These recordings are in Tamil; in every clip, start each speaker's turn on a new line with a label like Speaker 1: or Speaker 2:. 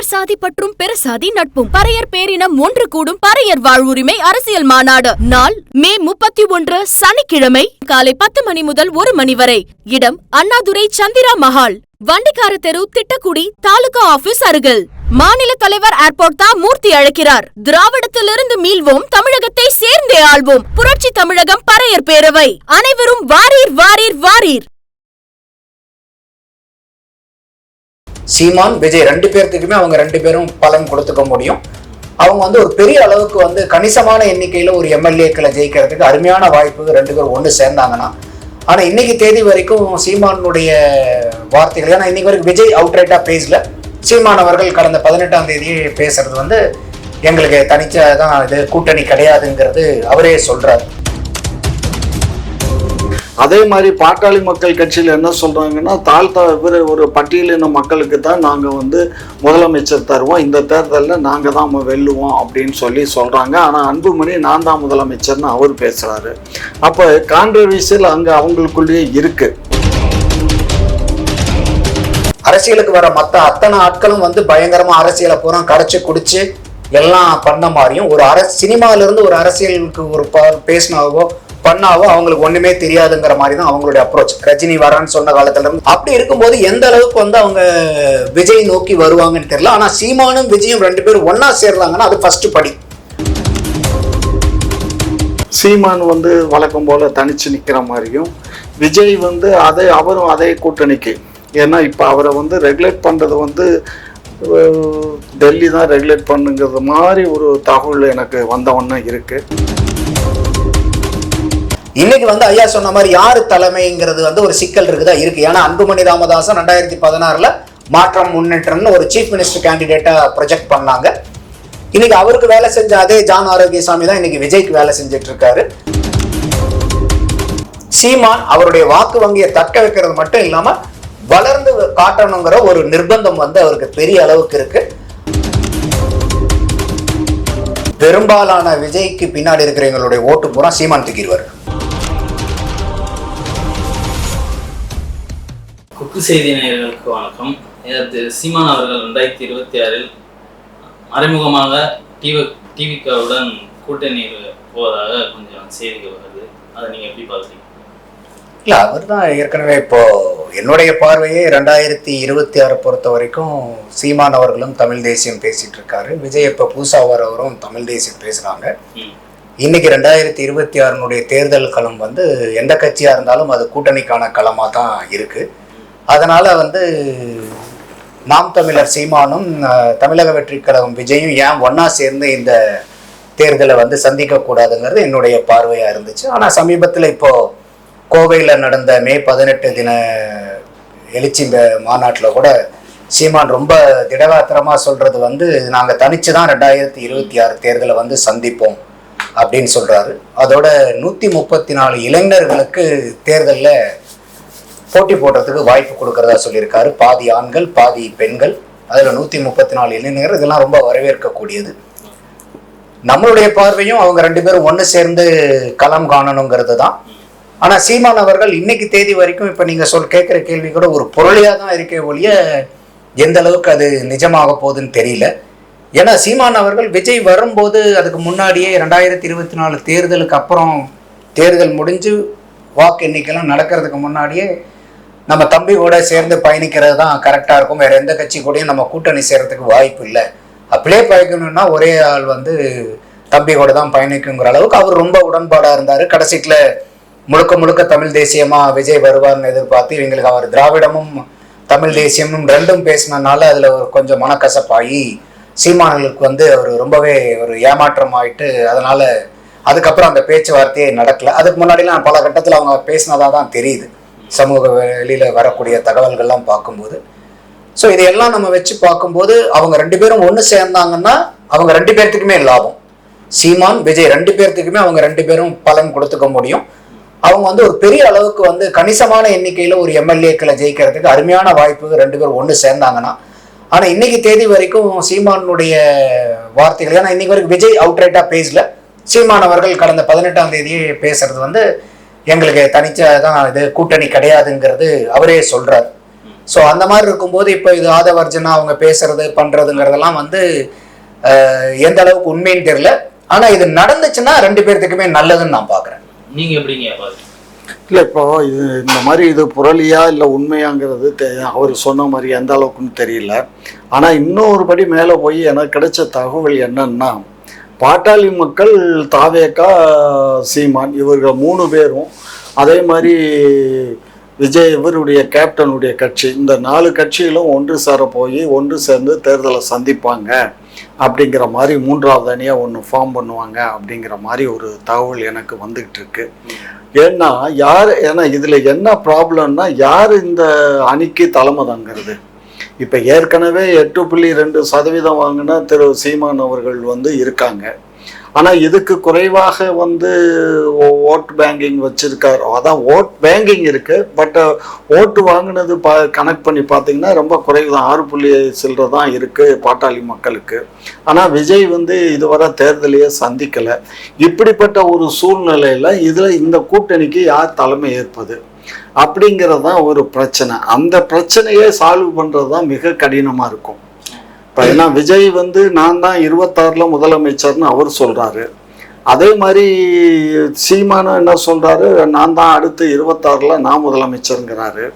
Speaker 1: பறையர் சாதி பற்றும் பிற சாதி நட்பும். பறையர் பேரினம் ஒன்று கூடும் பறையர் வாழ்வுரிமை அரசியல் மாநாடு. நாள் மே முப்பத்தி ஒன்று சனிக்கிழமை காலை பத்து மணி முதல் ஒரு மணி வரை. இடம் அண்ணாதுரை சந்திரா மஹால். வண்டிக்கார தெரு திட்டக்குடி தாலுகா ஆபீஸ் அருகில். மாநில தலைவர் ஏர்போர்ட் தான் மூர்த்தி அழைக்கிறார். திராவிடத்திலிருந்து மீள்வோம் தமிழகத்தை சேர்ந்தே ஆள்வோம். புரட்சி தமிழகம் பறையர் பேரவை. அனைவரும் வாரீர் வாரீர் வாரீர்.
Speaker 2: சீமான் விஜய் ரெண்டு பேர்த்துக்குமே அவங்க ரெண்டு பேரும் பலன் கொடுத்துக்க முடியும். அவங்க வந்து ஒரு பெரிய அளவுக்கு வந்து கணிசமான எண்ணிக்கையில் ஒரு எம்எல்ஏக்களை ஜெயிக்கிறதுக்கு அருமையான வாய்ப்பு ரெண்டு பேரும் ஒன்று சேர்ந்தாங்கன்னா ஆனால் இன்னைக்கு தேதி வரைக்கும் சீமானுடைய வார்த்தைகள் ஏன்னா இன்னைக்கு வரைக்கும் விஜய் அவுட்ரைட்டாக பேசல. சீமான் அவர்கள் கடந்த பதினெட்டாம் தேதி பேசுறது வந்து எங்களுக்கு தனிச்சதான் இது கூட்டணி கிடையாதுங்கிறது அவரே சொல்கிறார்
Speaker 3: அதே மாதிரி பாட்டாளி மக்கள் கட்சியில் என்ன சொல்கிறாங்கன்னா தாழ்த்தா இவர் ஒரு பட்டியலின மக்களுக்கு தான் நாங்கள் வந்து முதலமைச்சர் தருவோம். இந்த தேர்தலில் நாங்கள் தான் வெல்லுவோம் அப்படின்னு சொல்லி சொல்கிறாங்க ஆனால் அன்புமணி நான் தான் முதலமைச்சர்னு அவர் பேசுகிறாரு அப்போ கான்ட்ரவர்சியல் அங்கே அவங்களுக்குள்ளேயே இருக்குது
Speaker 2: அரசியலுக்கு வர மற்ற அத்தனை ஆட்களும் வந்து பயங்கரமா அரசியலை பூரா கரைச்சு குடிச்சு எல்லாம் பண்ண மாதிரியும் ஒரு அர சினிமாவிலேருந்து ஒரு அரசியலுக்கு ஒரு ப- பேசினாவோ பண்ணாவும் அவங்களுக்கு ஒண்ணுமே தெரியாதுங்கிற மாதிரி தான் அவங்களுடைய அப்ரோச் ரஜினி வரான்னு சொன்ன காலத்துல இருந்து அப்படி இருக்கும்போது எந்த அளவுக்கு வந்து அவங்க விஜய் நோக்கி வருவாங்கன்னு தெரியல. ஆனா சீமானும் விஜயும் ரெண்டு பேரும் ஒன்னா சேர்றாங்கன்னா அது ஃபர்ஸ்ட் படி.
Speaker 3: சீமான் வந்து வழக்கம் போல தனிச்சு நிற்கிற மாதிரியும் விஜய் வந்து அதே அவரும் அதே கூட்டணிக்கு. ஏன்னா இப்போ அவரை வந்து ரெகுலேட் பண்ணுறது வந்து டெல்லி தான் ரெகுலேட் பண்ணுங்கிறது மாதிரி ஒரு தகவல் எனக்கு வந்தவொன்னே இருக்குது
Speaker 2: இன்னைக்கு வந்து ஐயா சொன்ன மாதிரி யாரு தலைமைங்கிறது வந்து ஒரு சிக்கல் இருக்குதா இருக்கு. ஏன்னா அன்புமணி ராமதாசன் ரெண்டாயிரத்தி பதினாறுல மாற்றம் முன்னேற்றம்னு ஒரு சீஃப் மினிஸ்டர் கேண்டிடேட்டா ப்ரொஜெக்ட் பண்ணாங்க. இன்னைக்கு அவருக்கு வேலை செஞ்ச அதே ஜான் ஆரோக்கியசாமி தான் இன்னைக்கு விஜய்க்கு வேலை செஞ்சுட்டு இருக்காரு சீமான் அவருடைய வாக்கு வங்கியை தக்க வைக்கிறது மட்டும் இல்லாம வளர்ந்து காட்டணுங்கிற ஒரு நிர்பந்தம் வந்து அவருக்கு பெரிய அளவுக்கு இருக்கு. பெரும்பாலான விஜய்க்கு பின்னாடி இருக்கிறவங்களுடைய ஓட்டு பூரா சீமான் தூக்கிடுவார்.
Speaker 4: குக்கு செய்தி நேயர்களுக்கு வணக்கம். திரு சீமான் அவர்கள் ரெண்டாயிரத்தி இருபத்தி ஆறில் மறைமுகமாக டிவி டிவிக்காவுடன் கூட்டணி போவதாக கொஞ்சம் செய்திகள் வருது. அதை நீங்க எப்படி பார்க்குறீங்க?
Speaker 2: இல்ல அவர் தான் ஏற்கனவே இப்போ என்னுடைய பார்வையே ரெண்டாயிரத்தி இருபத்தி ஆறு பொறுத்த வரைக்கும் சீமான் அவர்களும் தமிழ் தேசியம் பேசிட்டு இருக்காரு. விஜய் இப்போ பூசா வரவரும் தமிழ் தேசியம் பேசுறாங்க.
Speaker 4: ம்.
Speaker 2: இன்னைக்கு ரெண்டாயிரத்தி இருபத்தி ஆறுனுடைய தேர்தல் களம் வந்து எந்த கட்சியா இருந்தாலும் அது கூட்டணிக்கான களமா தான் இருக்கு. அதனால் வந்து நாம் தமிழர் சீமானும் தமிழக வெற்றி கழகம் விஜயும் ஏன் ஒன்றா சேர்ந்து இந்த தேர்தலை வந்து சந்திக்கக்கூடாதுங்கிறது என்னுடைய பார்வையாக இருந்துச்சு. ஆனால் சமீபத்தில் இப்போது கோவையில் நடந்த மே பதினெட்டு தின எழுச்சி மாநாட்டில் கூட சீமான் ரொம்ப திடகாத்திரமாக சொல்கிறது வந்து நாங்கள் தனித்து தான் ரெண்டாயிரத்தி இருபத்தி ஆறு தேர்தலை வந்து சந்திப்போம் அப்படின்னு சொல்கிறாரு அதோட நூற்றி முப்பத்தி நாலு இளைஞர்களுக்கு தேர்தலில் போட்டி போடுறதுக்கு வாய்ப்பு கொடுக்கறதா சொல்லியிருக்காரு. பாதி ஆண்கள் பாதி பெண்கள். அதில் நூற்றி முப்பத்தி நாலு இளைஞர்கள். இதெல்லாம் ரொம்ப வரவேற்கக்கூடியது. நம்மளுடைய பார்வையும் அவங்க ரெண்டு பேரும் ஒன்று சேர்ந்து களம் காணணுங்கிறது தான். ஆனால் சீமான் அவர்கள் இன்னைக்கு தேதி வரைக்கும் இப்போ நீங்கள் சொல் கேட்குற கேள்வி கூட ஒரு பொருளியாக தான் இருக்கே ஒழிய எந்த அளவுக்கு அது நிஜமாக போகுதுன்னு தெரியல. ஏன்னா சீமான் அவர்கள் விஜய் வரும்போது அதுக்கு முன்னாடியே ரெண்டாயிரத்தி இருபத்தி நாலு தேர்தலுக்கு அப்புறம் தேர்தல் முடிஞ்சு வாக்கு எண்ணிக்கைலாம் நடக்கிறதுக்கு முன்னாடியே நம்ம தம்பி கூட சேர்ந்து பயணிக்கிறது தான் கரெக்டாக இருக்கும். வேற எந்த கட்சி கூடயும் நம்ம கூட்டணி சேர்றதுக்கு வாய்ப்பு இல்லை. அப்படியே பயணிக்கணும்னா ஒரே ஆள் வந்து தம்பி கூட தான் பயணிக்குங்கிற அளவுக்கு அவர் ரொம்ப உடன்பாடாக இருந்தார். கடைசிக்கில் முழுக்க முழுக்க தமிழ் தேசியமாக விஜய் வருவார்னு எதிர்பார்த்து இவங்களுக்கு அவர் திராவிடமும் தமிழ் தேசியமும் ரெண்டும் பேசினனால அதில் ஒரு கொஞ்சம் மனக்கசப்பாகி சீமானங்களுக்கு வந்து அவர் ரொம்பவே ஒரு ஏமாற்றம் ஆயிட்டு அதனால் அதுக்கப்புறம் அந்த பேச்சுவார்த்தையே நடக்கல. அதுக்கு முன்னாடிலாம் பல கட்டத்தில் அவங்க பேசினதாக தான் தெரியுது. சமூக வெளியில் வரக்கூடிய தகவல்கள்லாம் பார்க்கும்போது. ஸோ இதையெல்லாம் நம்ம வச்சு பார்க்கும்போது அவங்க ரெண்டு பேரும் ஒன்று சேர்ந்தாங்கன்னா அவங்க ரெண்டு பேர்த்துக்குமே லாபம். சீமான் விஜய் ரெண்டு பேர்த்துக்குமே அவங்க ரெண்டு பேரும் பலன் கொடுத்துக்க முடியும். அவங்க வந்து ஒரு பெரிய அளவுக்கு வந்து கணிசமான எண்ணிக்கையில் ஒரு எம்எல்ஏக்களை ஜெயிக்கிறதுக்கு அருமையான வாய்ப்பு ரெண்டு பேரும் ஒன்று சேர்ந்தாங்கன்னா ஆனால் இன்னைக்கு தேதி வரைக்கும் சீமானுடைய வார்த்தைகள் ஏன்னா இன்னைக்கு வரைக்கும் விஜய் அவுட்ரைட்டாக பேசல. சீமான் அவர்கள் கடந்த பதினெட்டாம் தேதியே பேசுறது வந்து எங்களுக்கு தனிச்சதான் இது கூட்டணி கிடையாதுங்கிறது அவரே சொல்றாரு. ஸோ அந்த மாதிரி இருக்கும்போது இப்போ இது ஆதவர்ஜனா அவங்க பேசுறது பண்றதுங்கிறதெல்லாம் வந்து எந்த அளவுக்கு உண்மைன்னு தெரியல. ஆனா இது நடந்துச்சுன்னா ரெண்டு பேர்த்துக்குமே நல்லதுன்னு நான் பாக்குறேன்
Speaker 4: நீங்க எப்படிங்க பாருங்க
Speaker 3: இல்லை இப்போ இது இந்த மாதிரி இது புரளியா இல்லை உண்மையாங்கிறது தெ- அவர் சொன்ன மாதிரி எந்த அளவுக்குன்னு தெரியல. ஆனால் இன்னொரு படி மேலே போய் எனக்கு கிடைச்ச தகவல் என்னன்னா பாட்டாளி மக்கள் தாவேக்கா சீமான் இவர்கள் மூணு பேரும் அதே மாதிரி விஜய் இவருடைய கேப்டனுடைய கட்சி. இந்த நாலு கட்சிகளும் ஒன்று சேர போய் ஒன்று சேர்ந்து தேர்தலை சந்திப்பாங்க அப்படிங்கிற மாதிரி மூன்றாவது அணியாக ஒன்று ஃபார்ம் பண்ணுவாங்க அப்படிங்கிற மாதிரி ஒரு தகவல் எனக்கு வந்துகிட்டு இருக்கு. ஏன்னா யார் ஏன்னா இதில் என்ன ப்ராப்ளம்னா யார் இந்த அணிக்கு தலைமை தாங்கிறது? இப்போ ஏற்கனவே எட்டு புள்ளி ரெண்டு சதவீதம் வாங்கின திரு சீமான் அவர்கள் வந்து இருக்காங்க. ஆனால் இதுக்கு குறைவாக வந்து ஓட் பேங்கிங் வச்சுருக்காரு. அதான் ஓட் பேங்கிங் இருக்குது பட் ஓட்டு வாங்கினது பா கனெக்ட் பண்ணி பார்த்தீங்கன்னா ரொம்ப குறைவு தான் ஆறு புள்ளி சில்லற தான் இருக்குது பாட்டாளி மக்களுக்கு. ஆனால் விஜய் வந்து இதுவரை தேர்தலையே சந்திக்கலை. இப்படிப்பட்ட ஒரு சூழ்நிலையில் இதில் இந்த கூட்டணிக்கு யார் தலைமை ஏற்பது? அப்படிங்கிறது தான் ஒரு பிரச்சனை. அந்த பிரச்சனையை சால்வ் பண்ணுறது தான் மிக கடினமாக இருக்கும். இப்போ ஏன்னா விஜய் வந்து நான் தான் இருபத்தாறில் முதலமைச்சர்னு அவர் சொல்கிறாரு அதே மாதிரி சீமானும் என்ன சொல்கிறாரு நான் தான் அடுத்து இருபத்தாறில் நான் முதலமைச்சருங்கிறாரு.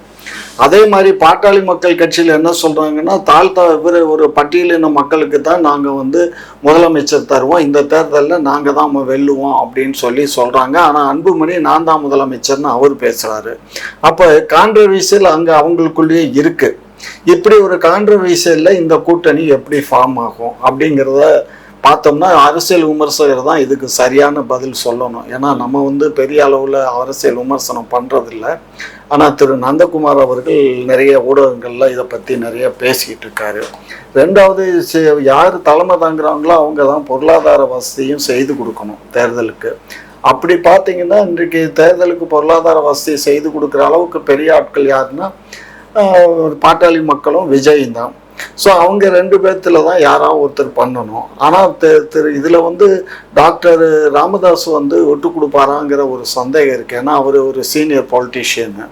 Speaker 3: அதே மாதிரி பாட்டாளி மக்கள் கட்சியில் என்ன சொல்கிறாங்கன்னா தாழ்த்தா இவர் ஒரு பட்டியலின மக்களுக்கு தான் நாங்கள் வந்து முதலமைச்சர் தருவோம். இந்த தேர்தலில் நாங்கள் தான் வெல்லுவோம் அப்படின்னு சொல்லி சொல்கிறாங்க ஆனால் அன்புமணி நான் தான் முதலமைச்சர்னு அவர் பேசுகிறாரு அப்போ கான்ட்ரவர்சியல் அங்கே அவங்களுக்குள்ளேயே இருக்குது இப்படி ஒரு கான்ட்ரவர்சியலில் இந்த கூட்டணி எப்படி ஃபார்ம் ஆகும் அப்படிங்கிறத பார்த்தோம்னா அரசியல் விமர்சகர் தான் இதுக்கு சரியான பதில் சொல்லணும். ஏன்னா நம்ம வந்து பெரிய அளவில் அரசியல் விமர்சனம் பண்ணுறதில்ல ஆனால் திரு நந்தகுமார் அவர்கள் நிறைய ஊடகங்களில் இதை பற்றி நிறைய பேசிக்கிட்டு இருக்காரு. ரெண்டாவது யார் தலைமை தாங்குறாங்களோ அவங்க தான் பொருளாதார வசதியும் செய்து கொடுக்கணும் தேர்தலுக்கு. அப்படி பார்த்தீங்கன்னா இன்றைக்கு தேர்தலுக்கு பொருளாதார வசதி செய்து கொடுக்குற அளவுக்கு பெரிய ஆட்கள் யாருன்னா பாட்டாளி மக்களும் விஜய் தான். ஸோ அவங்க ரெண்டு பேர்த்தில் தான் யாராவது ஒருத்தர் பண்ணணும். ஆனால் திரு இதில் வந்து டாக்டர் ராமதாஸ் வந்து விட்டு கொடுப்பாராங்கிற ஒரு சந்தேகம் இருக்குது ஏன்னா அவர் ஒரு சீனியர் பாலிட்டிஷியனு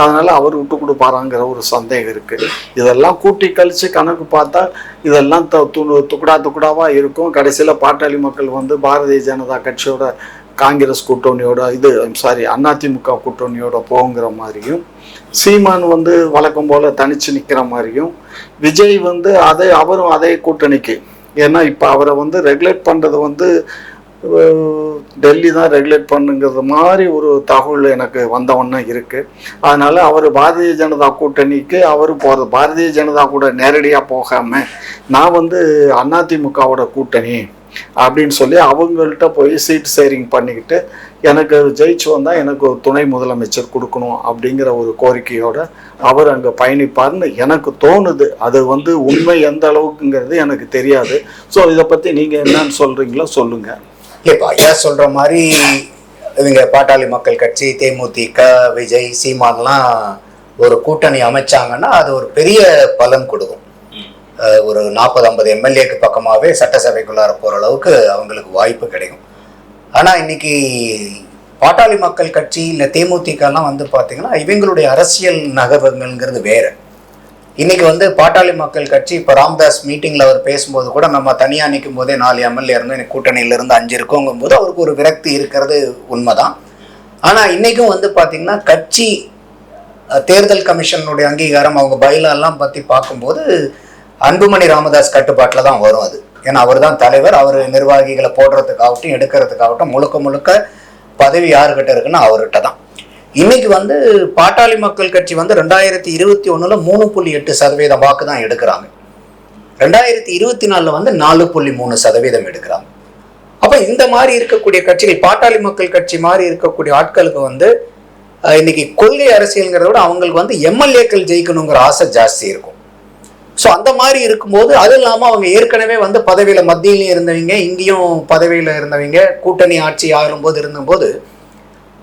Speaker 3: அதனால் அவர் விட்டு கொடுப்பாராங்கிற ஒரு சந்தேகம் இருக்குது இதெல்லாம் கூட்டி கழித்து கணக்கு பார்த்தா இதெல்லாம் த து துக்குடா துக்குடாவாக இருக்கும். கடைசியில் பாட்டாளி மக்கள் வந்து பாரதிய ஜனதா கட்சியோட காங்கிரஸ் கூட்டணியோட இது சாரி அதிமுக கூட்டணியோட போங்கிற மாதிரியும் சீமான் வந்து வழக்கம் போல தனிச்சு நிற்கிற மாதிரியும் விஜய் வந்து அதே அவரும் அதே கூட்டணிக்கு. ஏன்னா இப்போ அவரை வந்து ரெகுலேட் பண்ணுறது வந்து டெல்லி தான் ரெகுலேட் பண்ணுங்கிறது மாதிரி ஒரு தகவல் எனக்கு வந்தவொன்னே இருக்குது அதனால் அவர் பாரதிய ஜனதா கூட்டணிக்கு அவர் போகிறது பாரதிய ஜனதா கூட நேரடியாக போகாமல் நான் வந்து அதிமுகவோட கூட்டணி. அப்படின்னு சொல்லி அவங்கள்ட்ட போய் சீட் ஷேரிங் பண்ணிக்கிட்டு எனக்கு ஜெயிச்சு வந்தால் எனக்கு ஒரு துணை முதலமைச்சர் கொடுக்கணும் அப்படிங்கிற ஒரு கோரிக்கையோட அவர் அங்கே பயணிப்பார்னு எனக்கு தோணுது. அது வந்து உண்மை எந்த அளவுக்குங்கிறது எனக்கு தெரியாது. ஸோ இதை பற்றி நீங்கள் என்னன்னு சொல்கிறீங்களோ சொல்லுங்கள்
Speaker 2: இல்லைப்பா ஐயா சொல்கிற மாதிரி இவங்க பாட்டாளி மக்கள் கட்சி தேமுதிக விஜய் சீமான்லாம் ஒரு கூட்டணி அமைச்சாங்கன்னா அது ஒரு பெரிய பலன் கொடுக்கும். ஒரு நாற்பது ஐம்பது எம்எல்ஏக்கு பக்கமாகவே சட்டசபைக்குள்ளார போகிற அளவுக்கு அவங்களுக்கு வாய்ப்பு கிடைக்கும். ஆனால் இன்னைக்கு பாட்டாளி மக்கள் கட்சி இல்லை தேமுதிகலாம் வந்து பார்த்திங்கன்னா இவங்களுடைய அரசியல் நகர்வுகள்ங்கிறது வேறு. இன்னைக்கு வந்து பாட்டாளி மக்கள் கட்சி இப்போ ராம்தாஸ் மீட்டிங்கில் அவர் பேசும்போது கூட நம்ம தனியாக நிற்கும் போதே நாலு எம்எல்ஏ இருந்து எனக்கு கூட்டணியிலேருந்து அஞ்சு இருக்கோங்கும் போது அவருக்கு ஒரு விரக்தி இருக்கிறது உண்மைதான். ஆனால் இன்றைக்கும் வந்து பார்த்திங்கன்னா கட்சி தேர்தல் கமிஷனுடைய அங்கீகாரம் அவங்க பயிலெல்லாம் பற்றி பார்க்கும்போது அன்புமணி ராமதாஸ் கட்டுப்பாட்டில் தான் வரும் அது. ஏன்னா அவர் தான் தலைவர். அவர் நிர்வாகிகளை போடுறதுக்காகட்டும் எடுக்கிறதுக்காகட்டும் முழுக்க முழுக்க பதவி யாருக்கிட்ட இருக்குன்னா அவர்கிட்ட தான். இன்னைக்கு வந்து பாட்டாளி மக்கள் கட்சி வந்து ரெண்டாயிரத்தி இருபத்தி ஒன்றில் மூணு புள்ளி எட்டு சதவீதம் வாக்கு தான் எடுக்கிறாங்க. ரெண்டாயிரத்தி இருபத்தி நாலில் வந்து நாலு புள்ளி மூணு சதவீதம் எடுக்கிறாங்க. அப்போ இந்த மாதிரி இருக்கக்கூடிய கட்சிகள் பாட்டாளி மக்கள் கட்சி மாதிரி இருக்கக்கூடிய ஆட்களுக்கு வந்து இன்னைக்கு கொள்கை அரசியலுங்கிறத விட அவங்களுக்கு வந்து எம்எல்ஏக்கள் ஜெயிக்கணுங்கிற ஆசை ஜாஸ்தி இருக்கும். ஸோ அந்த மாதிரி இருக்கும்போது அது இல்லாமல் அவங்க ஏற்கனவே வந்து பதவியில் மத்தியிலையும் இருந்தவங்க இங்கேயும் பதவியில் இருந்தவங்க கூட்டணி ஆட்சி ஆகும்போது இருந்தபோது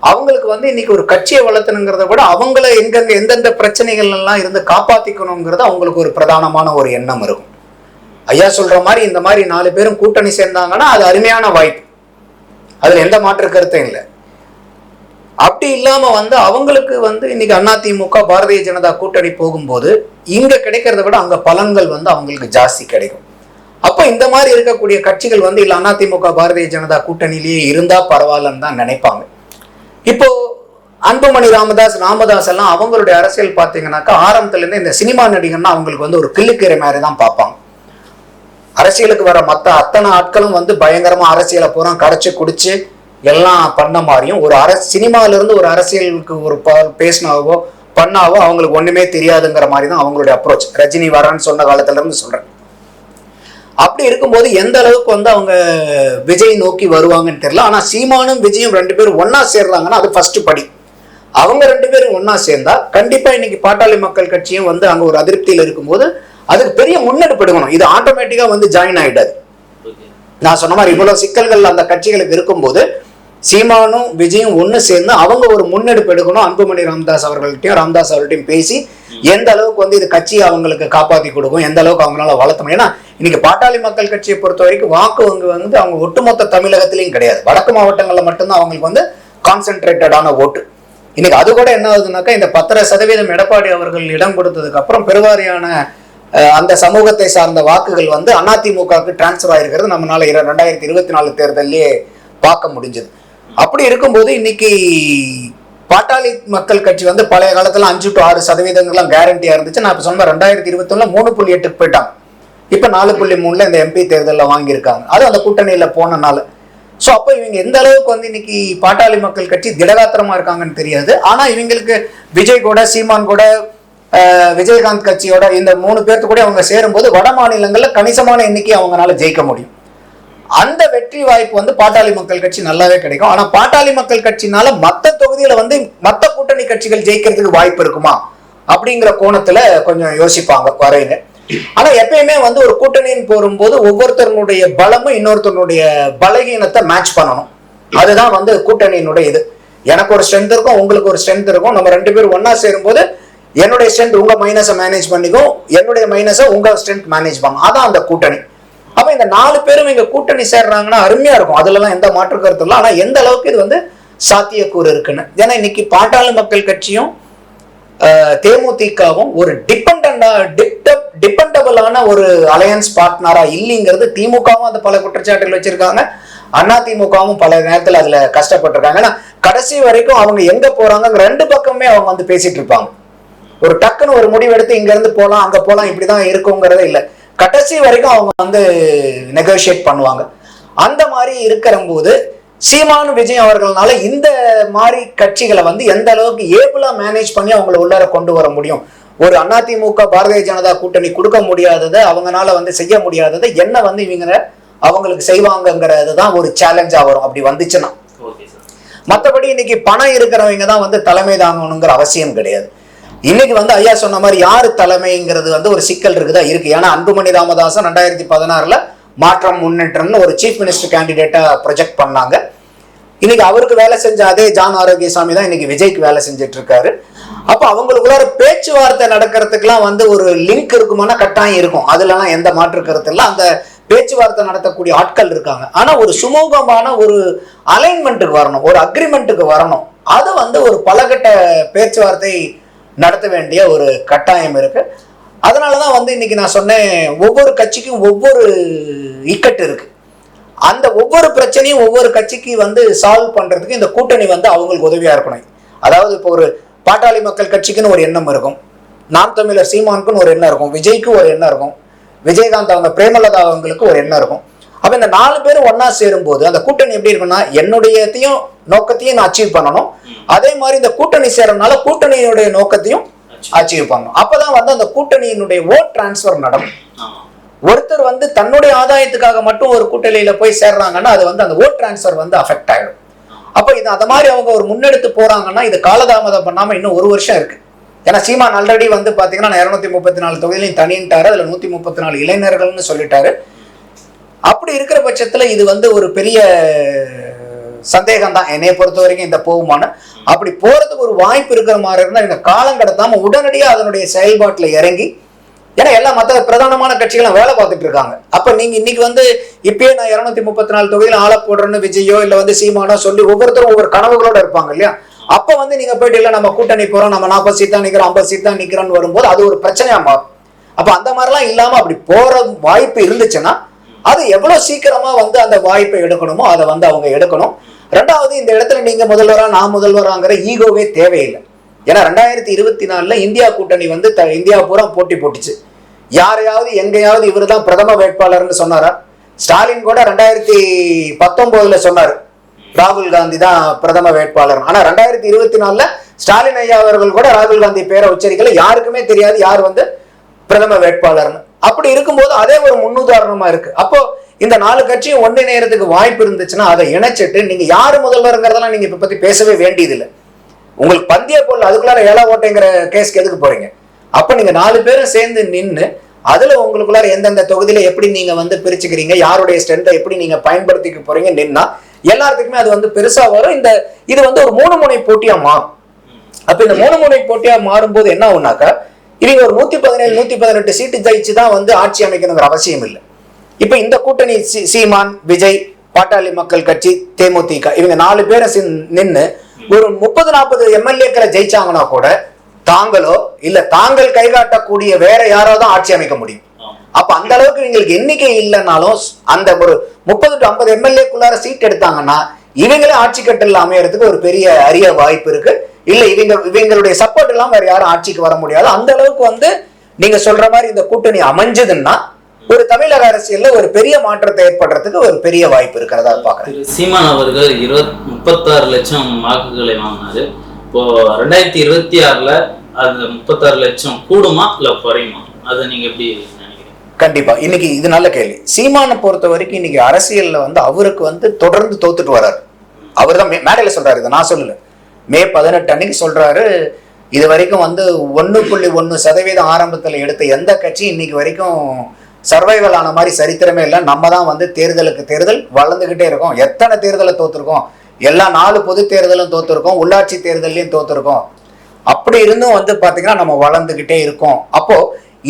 Speaker 2: அவங்களுக்கு வந்து இன்னைக்கு ஒரு கட்சியை வளர்த்தணுங்கிறத விட அவங்கள எங்கெங்க எந்தெந்த பிரச்சனைகள் எல்லாம் இருந்து காப்பாற்றிக்கணுங்கிறது அவங்களுக்கு ஒரு பிரதானமான ஒரு எண்ணம் இருக்கும். ஐயா சொல்ற மாதிரி இந்த மாதிரி நாலு பேரும் கூட்டணி சேர்ந்தாங்கன்னா அது அருமையான வாய்ப்பு. அதில் எந்த மாற்று கருத்தும் இல்லை. அப்படி இல்லாம வந்து அவங்களுக்கு வந்து இன்னைக்கு அதிமுக பாரதிய ஜனதா கூட்டணி போகும்போது இங்க கிடைக்கிறத விட அங்க பலன்கள் வந்து அவங்களுக்கு ஜாஸ்தி கிடைக்கும். அப்ப இந்த மாதிரி இருக்கக்கூடிய கட்சிகள் வந்து இல்ல அதிமுக பாரதிய ஜனதா கூட்டணியிலேயே இருந்தா பரவாயில்லன்னு தான் நினைப்பாங்க. இப்போ அன்புமணி ராமதாஸ் ராமதாஸ் எல்லாம் அவங்களுடைய அரசியல் பார்த்தீங்கன்னாக்கா ஆரம்பத்துலேருந்து இந்த சினிமா நடிகர்னா அவங்களுக்கு வந்து ஒரு கிள்ளுக்கீரை மாதிரி தான் பார்ப்பாங்க. அரசியலுக்கு வர மற்ற அத்தனை ஆட்களும் வந்து பயங்கரமாக அரசியலை பூரா கடைச்சி குடிச்சு எல்லாம் பண்ண மாதிரியும் ஒரு அர சினிமாவிலேருந்து ஒரு அரசியலுக்கு ஒரு ப- பேசினாவோ பண்ணாவோ அவங்களுக்கு ஒன்றுமே தெரியாதுங்கிற மாதிரி தான் அவங்களுடைய அப்ரோச் ரஜினி வரேன்னு சொன்ன காலத்துலேருந்து சொல்கிறேன் அப்படி இருக்கும்போது எந்த அளவுக்கு வந்து அவங்க விஜய் நோக்கி வருவாங்கன்னு தெரியல. ஆனால் சீமானும் விஜயும் ரெண்டு பேரும் ஒன்றா சேர்றாங்கன்னா அது ஃபஸ்ட்டு படி. அவங்க ரெண்டு பேரும் ஒன்றா சேர்ந்தா கண்டிப்பாக இன்னைக்கு பாட்டாளி மக்கள் கட்சியும் வந்து அங்கே ஒரு அதிருப்தியில் இருக்கும்போது அதுக்கு பெரிய முன்னெடுப்பு எடுக்கணும் இது ஆட்டோமேட்டிக்காக வந்து ஜாயின்
Speaker 4: ஆகிடாது
Speaker 2: நான் சொன்ன மாதிரி இவ்வளோ சிக்கல்கள் அந்த கட்சிகளுக்கு இருக்கும்போது சீமானும் விஜயும் ஒன்று சேர்ந்து அவங்க ஒரு முன்னெடுப்பு எடுக்கணும். அன்புமணி ராமதாஸ் அவர்கள்ட்டையும் ராமதாஸ் அவர்கள்ட்டையும் பேசி எந்த அளவுக்கு வந்து இது கட்சி அவங்களுக்கு காப்பாற்றி கொடுக்கும் எந்த அளவுக்கு அவங்களால வளர்த்த முடியும். ஏன்னா இன்னைக்கு பாட்டாளி மக்கள் கட்சியை பொறுத்த வரைக்கும் வாக்கு வங்கி வந்து அவங்க ஒட்டுமொத்த தமிழகத்திலையும் கிடையாது. வடக்கு மாவட்டங்களில் மட்டும்தான் அவங்களுக்கு வந்து கான்சென்ட்ரேட்டடான ஓட்டு. இன்னைக்கு அது கூட என்ன ஆகுதுனாக்கா இந்த பத்தரை சதவீதம் எடப்பாடி அவர்கள் இடம் கொடுத்ததுக்கு அப்புறம் பெருவாரியான அந்த சமூகத்தை சார்ந்த வாக்குகள் வந்து அதிமுகவுக்கு டிரான்ஸ்ஃபர் ஆயிருக்கிறது. நம்மளால இர- ரெண்டாயிரத்தி இருபத்தி நாலு தேர்தலே பார்க்க முடிஞ்சது. அப்படி இருக்கும்போது இன்னைக்கு பாட்டாளி மக்கள் கட்சி வந்து பழைய காலத்துல அஞ்சு டு ஆறு சதவீதங்கள்லாம் கேரண்டியா இருந்துச்சு. நான் இப்ப சொன்ன ரெண்டாயிரத்தி இருபத்தி மூணு புள்ளி எட்டுக்கு போயிட்டாங்க. இப்ப நாலு புள்ளி மூணுல இந்த எம்பி தேர்தலில் வாங்கியிருக்காங்க. அது அந்த கூட்டணியில போனனால. ஸோ அப்போ இவங்க எந்த அளவுக்கு வந்து இன்னைக்கு பாட்டாளி மக்கள் கட்சி திடகாத்திரமா இருக்காங்கன்னு தெரியாது. ஆனா இவங்களுக்கு விஜய் கூட சீமான் கூட விஜயகாந்த் கட்சியோட இந்த மூணு பேர்த்து கூட அவங்க சேரும்போது வட மாநிலங்கள்ல கணிசமான எண்ணிக்கை அவங்களால ஜெயிக்க முடியும். அந்த வெற்றி வாய்ப்பு வந்து பாட்டாளி மக்கள் கட்சி நல்லாவே கிடைக்கும். ஆனா பாட்டாளி மக்கள் கட்சினால மத்த தொகுதியில வந்து மத்த கூட்டணி கட்சிகள் ஜெயிக்கிறதுக்கு வாய்ப்பு இருக்குமா? அப்படிங்கிற கோணத்துல கொஞ்சம் யோசிப்பாங்க வரைங்க ஆனா எப்பயுமே வந்து ஒரு கூட்டணின்னு போகும்போது ஒவ்வொருத்தருடைய பலமும் இன்னொருத்தருடைய பலகீனத்தை மேட்ச் பண்ணணும். அதுதான் வந்து கூட்டணியினுடைய இது. எனக்கு ஒரு ஸ்ட்ரென்த் இருக்கும் உங்களுக்கு ஒரு ஸ்ட்ரென்த் இருக்கும். நம்ம ரெண்டு பேரும் ஒன்னா சேரும்போது என்னுடைய ஸ்ட்ரென்த் உங்க மைனஸை மேனேஜ் பண்ணிக்கும் என்னுடைய மைனஸை உங்க ஸ்ட்ரென்த் மேனேஜ் பண்ணும். அதான் அந்த கூட்டணி. அப்ப இந்த நாலு பேரும் இங்க கூட்டணி சேர்றாங்கன்னா அருமையா இருக்கும். அதுலலாம் எந்த மாற்று கருத்து இல்லை. ஆனா எந்த அளவுக்கு இது வந்து சாத்தியக்கூறு இருக்குன்னு. ஏன்னா இன்னைக்கு பாட்டாளி மக்கள் கட்சியும் தேமுதிகவும் ஒரு டிபெண்டா டிபெண்டபிளான ஒரு அலையன்ஸ் பார்ட்னரா இல்லைங்கிறது திமுகவும் அந்த பல குற்றச்சாட்டுகள் வச்சிருக்காங்க. அண்ணா திமுகவும் பல நேரத்தில் அதுல கஷ்டப்பட்டிருக்காங்க. ஏன்னா கடைசி வரைக்கும் அவங்க எங்க போறாங்க ரெண்டு பக்கமே அவங்க வந்து பேசிட்டு இருப்பாங்க. ஒரு டக்குன்னு ஒரு முடிவு எடுத்து இங்க இருந்து போலாம் அங்க போலாம் இப்படிதான் இருக்குங்கிறதே இல்லை. கடைசி வரைக்கும் அவங்க வந்து நெகோஷியேட் பண்ணுவாங்க. அந்த மாதிரி இருக்கிற போது சீமானு விஜய் அவர்கள்னால இந்த மாதிரி கட்சிகளை வந்து எந்த அளவுக்கு ஏபிளா மேனேஜ் பண்ணி அவங்கள உள்ளார கொண்டு வர முடியும்? ஒரு அதிமுக பாரதிய ஜனதா கூட்டணி கொடுக்க முடியாததை அவங்கனால வந்து செய்ய முடியாததை என்ன வந்து இவங்க அவங்களுக்கு செய்வாங்கங்கிறது தான் ஒரு சேலஞ்சா வரும். அப்படி வந்துச்சுன்னா. மற்றபடி இன்னைக்கு பணம் இருக்கிறவங்க தான் வந்து தலைமை தாங்கணுங்கிற அவசியம் கிடையாது. இன்னைக்கு வந்து ஐயா சொன்ன மாதிரி யாரு தலைமைங்கிறது வந்து ஒரு சிக்கல் இருக்குதா? இருக்கு. ஏன்னா அன்புமணி ராமதாசன் ரெண்டாயிரத்தி பதினாறுல மாற்றம் முன்னேற்றம்னு ஒரு சீஃப் மினிஸ்டர் கேண்டிடேட்டா ப்ரொஜெக்ட் பண்ணாங்க. இன்னைக்கு அவருக்கு வேலை செஞ்ச அதே ஜான் ஆரோக்கியசாமி தான் இன்னைக்கு விஜய்க்கு வேலை செஞ்சுட்டு இருக்காரு அப்ப அவங்களுக்குள்ளார பேச்சுவார்த்தை நடக்கிறதுக்கெல்லாம் வந்து ஒரு லிங்க் இருக்குமானா கட்டாயம் இருக்கும். அதுலலாம் எந்த மாற்று கருத்து இல்லை. அந்த பேச்சுவார்த்தை நடத்தக்கூடிய ஆட்கள் இருக்காங்க. ஆனா ஒரு சுமூகமான ஒரு அலைன்மெண்ட்டுக்கு வரணும். ஒரு அக்ரிமெண்ட்டுக்கு வரணும். அது வந்து ஒரு பலகட்ட பேச்சுவார்த்தை நடத்த வேண்டிய ஒரு கட்டாயம் இருக்கு. அதனாலதான் வந்து இன்னைக்கு நான் சொன்னேன் ஒவ்வொரு கட்சிக்கும் ஒவ்வொரு இக்கட்டு இருக்கு. அந்த ஒவ்வொரு பிரச்சனையும் ஒவ்வொரு கட்சிக்கு வந்து சால்வ் பண்றதுக்கு இந்த கூட்டணி வந்து அவங்களுக்கு உதவியா இருக்கணும். அதாவது இப்போ ஒரு பாட்டாளி மக்கள் கட்சிக்குன்னு ஒரு எண்ணம் இருக்கும். நாம் தமிழர் சீமானுக்குன்னு ஒரு எண்ணம் இருக்கும். விஜய்க்கு ஒரு எண்ணம் இருக்கும். விஜயகாந்த் அவங்க பிரேமலதா அவங்களுக்கு ஒரு எண்ணம் இருக்கும். அப்போ இந்த நாலு பேர் ஒண்ணா சேரும்போது அந்த கூட்டணி எப்படி இருக்குன்னா என்னுடையத்தையும் நோக்கத்தையும் நான் அச்சீவ் பண்ணணும். அதே மாதிரி இந்த கூட்டணி சேரனால கூட்டணியினுடைய நோக்கத்தையும் அச்சீவ் பண்ணணும் அப்பதான் வந்து அந்த கூட்டணியினுடைய ஓட் டிரான்ஸ்ஃபர் நடக்கும். ஒருத்தர் வந்து தன்னுடைய ஆதாயத்துக்காக மட்டும் ஒரு கூட்டணியில போய் சேர்றாங்கன்னா அது வந்து அந்த ஓட் டிரான்ஸ்ஃபர் வந்து அஃபெக்ட் ஆயிடும். அப்ப இது அந்த மாதிரி அவங்க ஒரு முன்னெடுத்து போறாங்கன்னா இது காலதாமதம் பண்ணாம இன்னும் ஒரு வருஷம் இருக்கு. ஏன்னா சீமான் ஆல்ரெடி வந்து பாத்தீங்கன்னா இருநூத்தி முப்பத்தி நாலு தொகுதியிலையும் தனின்ட்டாரு. அதுல நூத்தி முப்பத்தி நாலு இளைஞர்கள்னு சொல்லிட்டாரு. அப்படி இருக்கிற பட்சத்துல இது வந்து ஒரு பெரிய சந்தேகம் தான் என்னைய பொறுத்த வரைக்கும் இந்த போகுமான அப்படி போறதுக்கு ஒரு வாய்ப்பு இருக்கிற மாதிரி இருந்தால் இந்த காலம் கடத்தாம உடனடியாக அதனுடைய செயல்பாட்டில் இறங்கி ஏன்னா எல்லா மற்ற பிரதானமான கட்சிகளும் வேலை பார்த்துட்டு இருக்காங்க. அப்ப நீங்க இன்னைக்கு வந்து இப்பயே நான் இருநூத்தி முப்பத்தி நாலு தொகுதியில் ஆள போடுறேன்னு விஜயோ இல்ல வந்து சீமானோ சொல்லி ஒவ்வொருத்தரும் ஒவ்வொரு கனவுகளோட இருப்பாங்க இல்லையா? அப்ப வந்து நீங்க போயிட்டு இல்லை நம்ம கூட்டணி போறோம் நம்ம நாற்பது சீட் தான் நிக்கிறோம் ஐம்பது சீட் தான் நிக்கிறோம்னு வரும்போது அது ஒரு பிரச்சனையா மாறும். அப்ப அந்த மாதிரிலாம் இல்லாம அப்படி போற வாய்ப்பு இருந்துச்சுன்னா அது எவ்வளவு சீக்கிரமா வந்து அந்த வாய்ப்பை எடுக்கணுமோ அதை வந்து அவங்க எடுக்கணும். ரெண்டாவது இந்த இடத்துல நீங்க முதல்வரா நான் முதல்வராங்கிற ஈகோவே தேவையில்லை. ஏன்னா ரெண்டாயிரத்தி இருபத்தி நாலுல இந்தியா கூட்டணி வந்து த- இந்தியா பூரா போட்டி போட்டுச்சு. யாரையாவது எங்கேயாவது இவர் தான் பிரதம வேட்பாளர்னு சொன்னாரா? ஸ்டாலின் கூட ரெண்டாயிரத்தி பத்தொன்பதுல சொன்னாரு. ராகுல் காந்தி தான் பிரதம வேட்பாளர். ஆனா ரெண்டாயிரத்தி இருபத்தி நாலுல ஸ்டாலின் ஐயா அவர்கள் கூட ராகுல் காந்தி பேரை உச்சரிக்கல. யாருக்குமே தெரியாது யார் வந்து பிரதம வேட்பாளர்னு. அப்படி இருக்கும்போது அதே ஒரு முன்னுதாரணமா இருக்கு. அப்போ இந்த நாலு கட்சியும் ஒன்றிணையறதுக்கு வாய்ப்பு இருந்துச்சுன்னா அதை இணைச்சிட்டு நீங்க யார் முதல்வருங்கிறதெல்லாம் நீங்க இப்ப பத்தி பேசவே வேண்டியதில்லை. உங்களுக்கு பந்திய பொருள் அதுக்குள்ளார ஏழா ஓட்டைங்கிற கேஸ்க்கு எதுக்கு போறீங்க? அப்ப நீங்க நாலு பேரும் சேர்ந்து நின்று அதுல உங்களுக்குள்ளார எந்தெந்த தொகுதியில எப்படி நீங்க வந்து பிரிச்சுக்கிறீங்க யாருடைய ஸ்ட்ரென்த்தை எப்படி நீங்க பயன்படுத்திக்க போறீங்க நின்னா எல்லாத்துக்குமே அது வந்து பெருசா வரும். இந்த இது வந்து ஒரு மூணு முனை போட்டியா மாறும் அப்ப இந்த மூணு முனை போட்டியா மாறும்போது என்ன ஆகுனாக்கா இவங்க ஒரு நூத்தி பதினேழு நூத்தி பதினெட்டு சீட்டு ஜெயிச்சு தான் வந்து ஆட்சி அமைக்கணுங்கிற அவசியம் இல்லை. இப்ப இந்த கூட்டணி சீமான் விஜய் பாட்டாளி மக்கள் கட்சி தேமுதிக இவங்க நாலு பேரை நின்று ஒரு முப்பது நாற்பது எம்எல்ஏக்களை ஜெயிச்சாங்கன்னா கூட தாங்களோ இல்ல தாங்கள் கைகாட்டக்கூடிய வேற யாரோ தான் ஆட்சி அமைக்க முடியும். அப்ப அந்த அளவுக்கு இவங்களுக்கு எண்ணிக்கை இல்லைனாலும் அந்த ஒரு முப்பது டு ஐம்பது எம்எல்ஏக்குள்ளார சீட் எடுத்தாங்கன்னா இவங்களே ஆட்சி கட்டில் அமையறதுக்கு ஒரு பெரிய அரிய வாய்ப்பு இருக்கு. இல்ல இவங்க இவங்களுடைய சப்போர்ட் எல்லாம் வேற யாரும் ஆட்சிக்கு வர முடியாது. அந்த அளவுக்கு வந்து நீங்க சொல்ற மாதிரி இந்த கூட்டணி அமைஞ்சதுன்னா ஒரு தமிழக அரசியல்ல ஒரு பெரிய மாற்றத்தை ஏற்படுறதுக்கு ஒரு பெரிய வாய்ப்பு இருக்கிறதா பாக்குறேன்
Speaker 4: சீமான் அவர்கள் இருபத் முப்பத்தாறு லட்சம் வாக்குகளை வாங்கினாரு. இப்போ ரெண்டாயிரத்தி இருபத்தி ஆறுல அந்த முப்பத்தாறு லட்சம் கூடுமா இல்ல குறையுமா? அதை நீங்க எப்படி
Speaker 2: கண்டிப்பா. இன்னைக்கு இது நல்ல கேள்வி. சீமானை பொறுத்த வரைக்கும் இன்னைக்கு அரசியல்ல வந்து அவருக்கு வந்து தொடர்ந்து தோத்துட்டு வர்றாரு. அவர் தான் மேடையில சொல்றாரு இதை. நான் சொல்லல. மே பதினெட்டு அன்னைக்கு சொல்றாரு இது வரைக்கும் வந்து ஒண்ணு புள்ளி ஒண்ணு சதவீதம் ஆரம்பத்துல எடுத்த எந்த கட்சி இன்னைக்கு வரைக்கும் சர்வைவல் ஆன மாதிரி சரித்திரமே இல்லை. நம்ம தான் வந்து தேர்தலுக்கு தேர்தல் வளர்ந்துக்கிட்டே இருக்கோம். எத்தனை தேர்தலை தோத்துருக்கோம்? எல்லா நாலு பொது தேர்தலும் தோத்துருக்கோம். உள்ளாட்சி தேர்தலையும் தோத்துருக்கோம். அப்படி இருந்தும் வந்து பார்த்தீங்கன்னா நம்ம வளர்ந்துக்கிட்டே இருக்கோம். அப்போ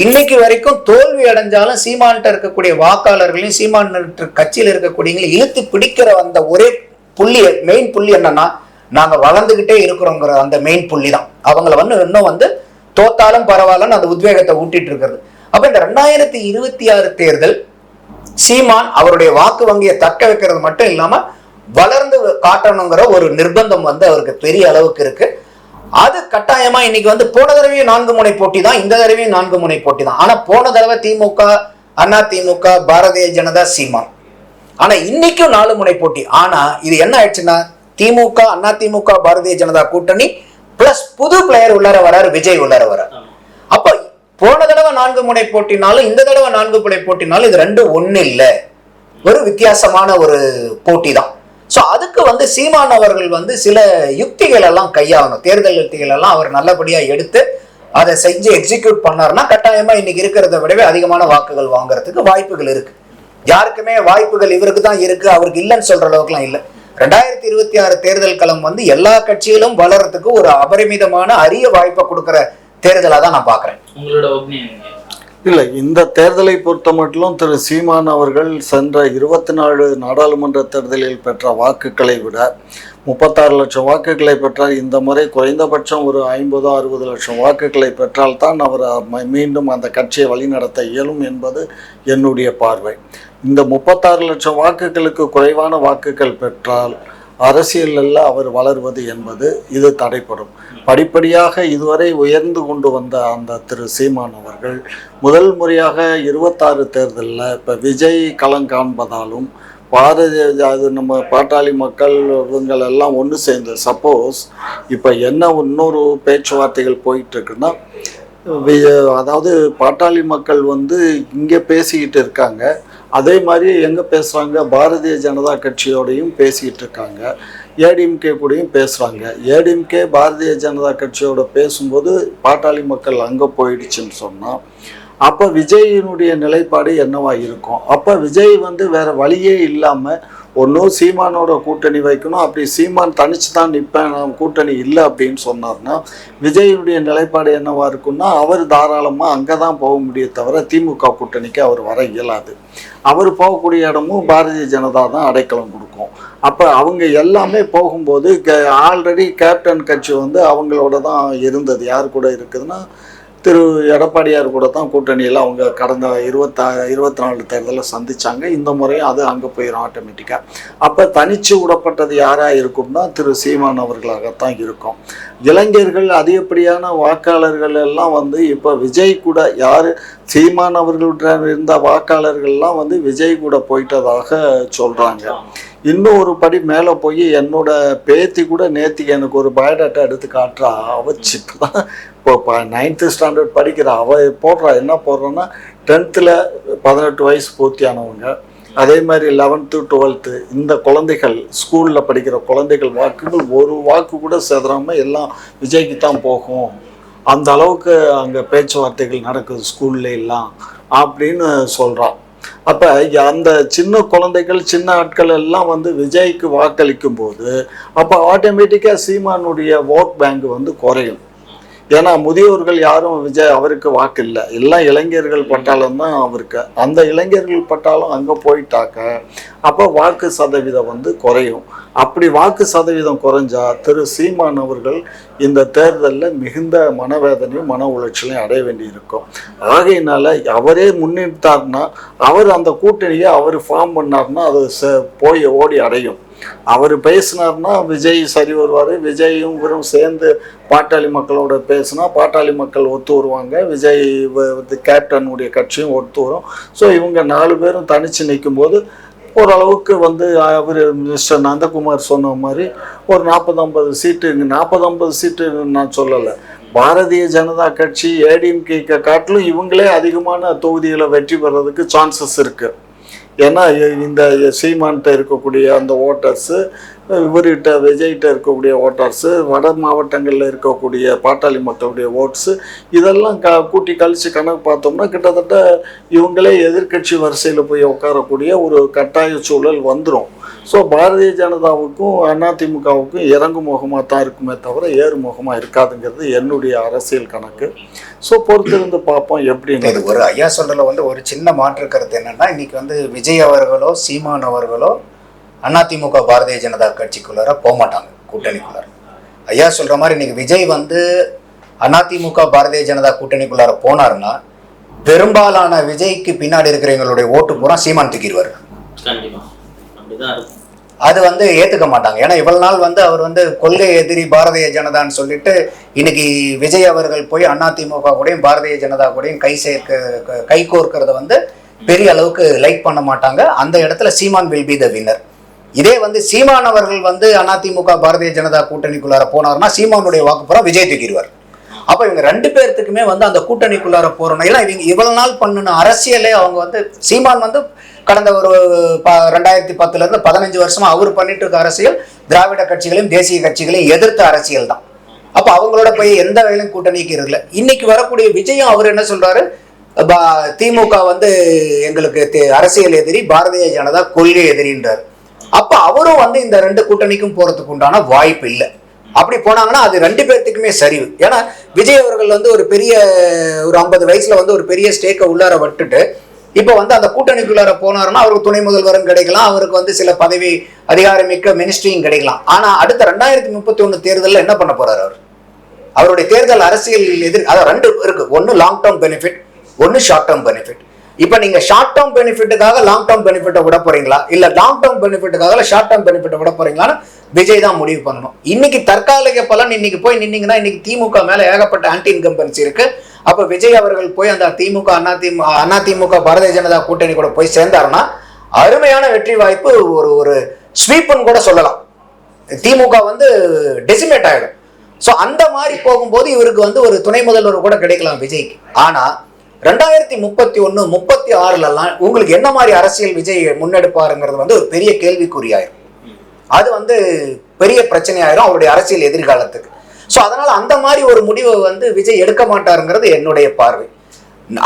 Speaker 2: இன்னைக்கு வரைக்கும் தோல்வி அடைஞ்சாலும் சீமான்கிட்ட இருக்கக்கூடிய வாக்காளர்களையும் சீமான் கட்சியில் இருக்கக்கூடியவங்களையும் இழுத்து பிடிக்கிற அந்த ஒரே புள்ளி மெயின் புள்ளி என்னன்னா நாங்கள் வளர்ந்துக்கிட்டே இருக்கிறோங்கிற அந்த மெயின் புள்ளி தான். அவங்கள வந்து இன்னும் வந்து தோத்தாலும் பரவாயில்லன்னு அந்த உத்வேகத்தை ஊட்டிட்டு இருக்கிறது. அப்ப இந்த ரெண்டாயிரத்தி இருபத்தி ஆறு தேர்தல் சீமான் அவருடைய வாக்கு வங்கியை தக்க வைக்கிறது மட்டும் இல்லாம வளர்ந்து காட்டணுங்கிற ஒரு நிர்பந்தம் வந்து அவருக்கு பெரிய அளவுக்கு இருக்கு. அது கட்டாயமா இன்னைக்கு வந்து போன தடவையும் நான்கு முனை போட்டி தான் இந்த தடவையும் நான்கு முனை போட்டி தான். ஆனா போன தடவை திமுக அண்ணா திமுக பாரதிய ஜனதா சீமான். ஆனா இன்னைக்கும் நாலு முனை போட்டி. ஆனா இது என்ன ஆயிடுச்சுன்னா திமுக அண்ணா திமுக பாரதிய ஜனதா கூட்டணி பிளஸ் புது பிளேயர் உள்ளார வராரு விஜய் உள்ளார வராரு. அப்போ போன தடவை நான்கு முனை போட்டினாலும் இந்த தடவை நான்கு முனை போட்டினாலும் இது ரெண்டும் ஒண்ணு இல்லை ஒரு வித்தியாசமான ஒரு போட்டி தான் ஸோ அதுக்கு வந்து சீமான் அவர்கள் வந்து சில யுக்திகள் எல்லாம் கையாளணும். தேர்தல் யுக்திகள் எல்லாம் அவர் நல்லபடியாக எடுத்து அதை செஞ்சு எக்ஸிக்யூட் பண்ணாருன்னா கட்டாயமா இன்னைக்கு இருக்கிறத விடவே அதிகமான வாக்குகள் வாங்குறதுக்கு வாய்ப்புகள் இருக்கு. யாருக்குமே வாய்ப்புகள் இவருக்கு தான் இருக்கு அவருக்கு இல்லைன்னு சொல்ற அளவுக்குலாம் இல்லை. ரெண்டாயிரத்தி இருபத்தி ஆறு தேர்தல் களம் வந்து எல்லா கட்சியிலும் வளர்றதுக்கு ஒரு அபரிமிதமான அரிய வாய்ப்பை கொடுக்குற தேர்தலா தான் நான் பாக்குறேன்
Speaker 4: உங்களோட ஒப்பீனியன்
Speaker 3: இல்லை இந்த தேர்தலை பொறுத்த மட்டிலும் திரு சீமான் அவர்கள் சென்ற இருபத்தி நாலு நாடாளுமன்ற தேர்தலில் பெற்ற வாக்குகளை விட முப்பத்தாறு லட்சம் வாக்குகளை பெற்றால் இந்த முறை குறைந்தபட்சம் ஒரு ஐம்பதோ அறுபது லட்சம் வாக்குகளை பெற்றால்தான் அவர் ம- மீண்டும் அந்த கட்சியை வழிநடத்த இயலும் என்பது என்னுடைய பார்வை. இந்த முப்பத்தாறு லட்சம் வாக்குகளுக்கு குறைவான வாக்குகள் பெற்றால் அரசியலில் அவர் வளர்வது என்பது இது தடைப்படும் படிப்படியாக இதுவரை உயர்ந்து கொண்டு வந்த அந்த திரு சீமான் அவர்கள் முதல் முறையாக இருபத்தாறு தேர்தலில் இப்போ விஜய் களம் காண்பதாலும் பாரதிய அது நம்ம பாட்டாளி மக்கள் இவங்கள் எல்லாம் ஒன்று சேர்ந்து சப்போஸ் இப்போ என்ன இன்னொரு பேச்சுவார்த்தைகள் போயிட்டுருக்குன்னா வி- அதாவது பாட்டாளி மக்கள் வந்து இங்கே பேசிக்கிட்டு இருக்காங்க. அதே மாதிரி எங்கே பேசுகிறாங்க பாரதிய ஜனதா கட்சியோடையும் பேசிக்கிட்டு இருக்காங்க. ஏடிஎம்கே கூடயும் பேசுகிறாங்க ஏடிஎம்கே பாரதிய ஜனதா கட்சியோட பேசும்போது பாட்டாளி மக்கள் அங்கே போயிடுச்சுன்னு சொன்னால் அப்போ விஜயினுடைய நிலைப்பாடு என்னவா இருக்கும்? அப்போ விஜய் வந்து வேற வழியே இல்லாமல் ஒன்றும் சீமானோட கூட்டணி வைக்கணும். அப்படி சீமான் தனிச்சு தான் நிற்பேன் நான் கூட்டணி இல்லை அப்படின்னு சொன்னார்னா விஜயினுடைய நிலைப்பாடு என்னவா இருக்கும்னா அவர் தாராளமாக அங்கே தான் போக முடியே தவிர திமுக கூட்டணிக்கு அவர் வர இயலாது. அவர் போகக்கூடிய இடமும் பாரதிய ஜனதா தான் அடைக்கலம் கொடுக்கும். அப்போ அவங்க எல்லாமே போகும்போது ஆல்ரெடி கேப்டன் கட்சி வந்து அவங்களோட தான் இருந்தது. யார் கூட இருக்குதுன்னா திரு எடப்பாடியார் கூட தான் கூட்டணியில் அவங்க கடந்த இருபத்தா இருபத்தி நாலு தேர்தலில் சந்திச்சாங்க. இந்த முறையும் அது அங்கே போயிடும் ஆட்டோமேட்டிக்காக அப்போ தனிச்சு விடப்பட்டது யாராக இருக்கும்னா திரு சீமான் அவர்களாகத்தான் இருக்கும். இளைஞர்கள் அதிகப்படியான வாக்காளர்கள் எல்லாம் வந்து இப்போ விஜய் கூட யார் சீமான் அவர்களுடன் இருந்த வாக்காளர்கள்லாம் வந்து விஜய் கூட போயிட்டதாக சொல்கிறாங்க இன்னும் ஒரு படி மேலே போய் என்னோட பேத்தி கூட நேத்திக்கு எனக்கு ஒரு பயோடாட்டா எடுத்து காட்டுறா. அவ இப்போ நைன்த்து ஸ்டாண்டர்ட் படிக்கிறா. அவ போடுறா. என்ன போடுறான்னா டென்த்தில் பதினெட்டு வயசு பூர்த்தியானவங்க. அதே மாதிரி லெவன்த்து டுவெல்த்து இந்த குழந்தைகள் ஸ்கூலில் படிக்கிற குழந்தைகள் வாக்குகள் ஒரு வாக்கு கூட செதறாமல் எல்லாம் விஜய்க்கு தான் போகும். அந்த அளவுக்கு அங்கே பேச்சுவார்த்தைகள் நடக்குது ஸ்கூல்ல எல்லாம் அப்படின்னு சொல்கிறான் அப்போ அந்த சின்ன குழந்தைகள் சின்ன ஆட்கள் எல்லாம் வந்து விஜய்க்கு வாக்களிக்கும் போது அப்போ ஆட்டோமேட்டிக்காக சீமானுடைய ஓட் பேங்க் வந்து குறையும். ஏன்னா முதியோர்கள் யாரும் விஜய் அவருக்கு வாக்கு இல்லை. எல்லாம் இளைஞர்கள் பட்டாளம் தான் அவருக்கு. அந்த இளைஞர்கள் பட்டாளம் அங்கே போயிட்டாக்க அப்போ வாக்கு சதவீதம் வந்து குறையும். அப்படி வாக்கு சதவீதம் குறைஞ்சா திரு சீமான் அவர்கள் இந்த தேர்தலில் மிகுந்த மனவேதனையும் மன உளைச்சலையும் அடைய வேண்டியிருக்கும். ஆகையினால அவரே முன்னிட்டார்னா அவர் அந்த கூட்டணியை அவர் ஃபார்ம் பண்ணார்னா அது ச- போய் ஓடி அடையும். அவர் பேசினார்னா விஜய் சரி வருவார். விஜயும் இவரும் சேர்ந்து பாட்டாளி மக்களோட பேசினா பாட்டாளி மக்கள் ஒத்து வருவாங்க. விஜய் வந்து கேப்டனுடைய கட்சியும் ஒத்து வரும். ஸோ இவங்க நாலு பேரும் தனித்து நிற்கும்போது ஓரளவுக்கு வந்து அவர் மிஸ்டர் நந்தகுமார் சொன்ன மாதிரி ஒரு நாற்பது ஐம்பது சீட்டு நாற்பது ஐம்பது சீட்டு நான் சொல்லலை. பாரதிய ஜனதா கட்சி ஏடிஎம்கே காட்டிலும் இவங்களே அதிகமான தொகுதிகளை வெற்றி பெறதுக்கு சான்சஸ் இருக்குது ஏன்னா இந்த சீமான்கிட்ட இருக்கக்கூடிய அந்த ஓட்டர்ஸு இவர்கிட்ட விஜய்கிட்ட இருக்கக்கூடிய ஓட்டர்ஸு வட மாவட்டங்களில் இருக்கக்கூடிய பாட்டாளி மக்களுடைய ஓட்ஸு இதெல்லாம் க கூட்டி கழித்து கணக்கு பார்த்தோம்னா கிட்டத்தட்ட இவங்களே எதிர்க்கட்சி வரிசையில் போய் உட்காரக்கூடிய ஒரு கட்டாய சூழல் வந்துடும் ஸோ பாரதிய ஜனதாவுக்கும் அதிமுகவுக்கும் இறங்கு முகமாக தான் இருக்குமே தவிர ஏறு முகமாக இருக்காதுங்கிறது என்னுடைய அரசியல் கணக்கு. ஸோ பொறுத்திருந்து பார்ப்போம் எப்படி.
Speaker 2: ஒரு ஐயா சொல்றதுல வந்து ஒரு சின்ன மாற்று கருத்து என்னன்னா இன்னைக்கு வந்து விஜய் அவர்களோ சீமான் அவர்களோ அதிமுக பாரதிய ஜனதா கட்சிக்குள்ளார போக மாட்டாங்க கூட்டணிக்குள்ளார. ஐயா சொல்ற மாதிரி இன்னைக்கு விஜய் வந்து அதிமுக பாரதிய ஜனதா கூட்டணிக்குள்ளார போனாருன்னா பெரும்பாலான விஜய்க்கு பின்னாடி இருக்கிறவங்களுடைய ஓட்டு பூரா சீமான் தூக்கிடுவார்.
Speaker 4: கண்டிப்பா. அப்படிதான் இருக்கும்.
Speaker 2: அது வந்து ஏத்துக்க மாட்டாங்க. ஏன்னா இவ்வளவு நாள் வந்து அவர் வந்து கொள்கை எதிரி பாரதிய ஜனதான்னு சொல்லிட்டு இன்னைக்கு விஜய் அவர்கள் போய் அதிமுக கூடயும் பாரதிய ஜனதா கூடயும் கை சேர்க்க கை கோர்க்கறத வந்து பெரிய அளவுக்கு லைக் பண்ண மாட்டாங்க. அந்த இடத்துல Seeman will be the winner இதே வந்து சீமான் அவர்கள் வந்து அதிமுக பாரதிய ஜனதா கூட்டணிக்குள்ளார போனார்னா சீமானுடைய வாக்குப்புறம் விஜய் தூக்கிடுவார். அப்ப இவங்க ரெண்டு பேர்த்துக்குமே வந்து அந்த கூட்டணிக்குள்ளார போறணும். ஏன்னா இவங்க இவ்வளவு நாள் பண்ணின அரசியலே அவங்க வந்து சீமான் வந்து கடந்த ஒரு ப- ரெண்டாயிரத்தி பத்துலேருந்து பதினஞ்சு வருஷமா அவர் பண்ணிட்டு இருக்க அரசியல் திராவிட கட்சிகளையும் தேசிய கட்சிகளையும் எதிர்த்த அரசியல் தான். அப்போ அவங்களோட போய் எந்த வேலையும் கூட்டணிக்கு இருக்கல. இன்னைக்கு வரக்கூடிய விஜயம் அவர் என்ன சொல்றாரு? பா- திமுக வந்து எங்களுக்கு அரசியல் எதிரி பாரதிய ஜனதா கொள்கை எதிரின்றார். அப்ப அவரும் வந்து இந்த ரெண்டு கூட்டணிக்கும் போறதுக்கு உண்டான வாய்ப்பு இல்லை. அப்படி போனாங்கன்னா அது ரெண்டு பேர்த்துக்குமே சரிவு. ஏன்னா விஜய் அவர்கள் வந்து ஒரு பெரிய ஒரு ஐம்பது வயசுல வந்து ஒரு பெரிய ஸ்டேக்கை உள்ளார விட்டுட்டு இப்போ வந்து அந்த கூட்டணிக்குள்ளார போனாருன்னா அவருக்கு துணை முதல்வரும் கிடைக்கலாம் அவருக்கு வந்து சில பதவி அதிகாரமிக்க மினிஸ்ட்ரியும் கிடைக்கலாம். ஆனால் அடுத்த ரெண்டாயிரத்தி முப்பத்தி ஒன்று தேர்தலில் என்ன பண்ண போறாரு அவர்? அவருடைய தேர்தல் அரசியல் எதிர் அதான் ரெண்டு இருக்கு. ஒன்று லாங் டேர்ம் பெனிஃபிட் ஒன்று ஷார்ட் டேர்ம் பெனிஃபிட் இப்போ நீங்க ஷார்ட் டேர்ம் பெனிஃபிட்டுக்காக லாங் டேர்ம் பெனிஃபிட்டை விட போறீங்களா? இல்ல லாங் டேர்ம் பெனிஃபிட்டுக்காக ஷார்ட் டேர்ம் பெனிஃபிட்டை விட போறீங்களான்னு விஜய் தான் முடிவு பண்ணணும். இன்னைக்கு தற்காலிக பலன் இன்னைக்கு போய் நின்னீங்கன்னா இன்னைக்கு திமுக மேல ஏகப்பட்ட ஆன்டி இன்கம்பன்சி இருக்கு. அப்ப விஜய் அவர்கள் போய் அந்த திமுக அண்ணா திமுக பாரதிய ஜனதா கூட்டணி கூட போய் சேர்ந்தாருன்னா அருமையான வெற்றி வாய்ப்பு ஒரு ஒரு ஸ்வீப்னு கூட சொல்லலாம். திமுக வந்து டெசிமேட் ஆயிடும் ஸோ அந்த மாதிரி போகும்போது இவருக்கு வந்து ஒரு துணை முதல்வர் கூட கிடைக்கலாம் விஜய்க்கு. ஆனா ரெண்டாயிரத்தி முப்பத்தி ஒன்று முப்பத்தி ஆறுலலாம் உங்களுக்கு என்ன மாதிரி அரசியல் விஜய் முன்னெடுப்பாருங்கிறது வந்து ஒரு பெரிய கேள்விக்குறியாயிரும். அது வந்து பெரிய பிரச்சனையாயிரும் அவருடைய அரசியல் எதிர்காலத்துக்கு. ஸோ அதனால் அந்த மாதிரி ஒரு முடிவை வந்து விஜய் எடுக்க மாட்டாருங்கிறது என்னுடைய பார்வை.